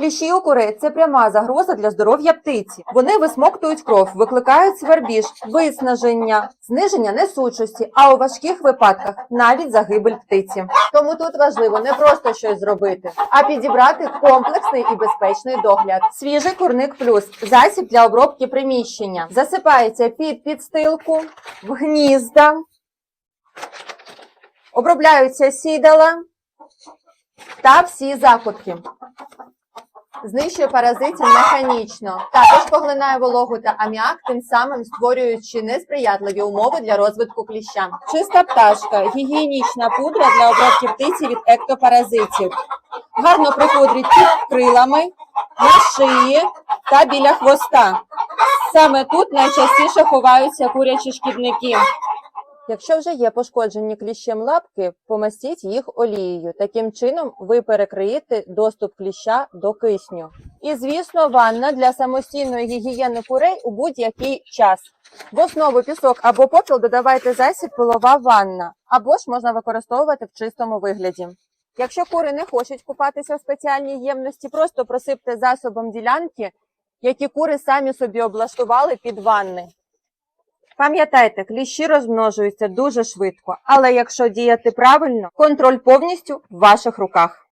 Кліщі у курей – це пряма загроза для здоров'я птиці. Вони висмоктують кров, викликають свербіж, виснаження, зниження несучості, а у важких випадках навіть загибель птиці. Тому тут важливо не просто щось зробити, а підібрати комплексний і безпечний догляд. Свіжий курник плюс засіб для обробки приміщення засипається під підстилку, в гнізда, обробляються сідала та всі закутки. Знищує паразитів механічно. Також поглинає вологу та аміак, тим самим створюючи несприятливі умови для розвитку кліща. Чиста пташка, гігієнічна пудра для обробки птиці від ектопаразитів. Гарно припудріть під крилами, на шиї та біля хвоста. Саме тут найчастіше ховаються курячі шкідники. Якщо вже є пошкоджені кліщем лапки, помастіть їх олією. Таким чином ви перекриєте доступ кліща до кисню. І, звісно, ванна для самостійної гігієни курей у будь-який час. В основу пісок або попіл додавайте засіб пилова ванна, або ж можна використовувати в чистому вигляді. Якщо кури не хочуть купатися в спеціальній ємності, просто просипте засобом ділянки, які кури самі собі облаштували під ванни. Пам'ятайте, кліщі розмножуються дуже швидко, але якщо діяти правильно, контроль повністю в ваших руках.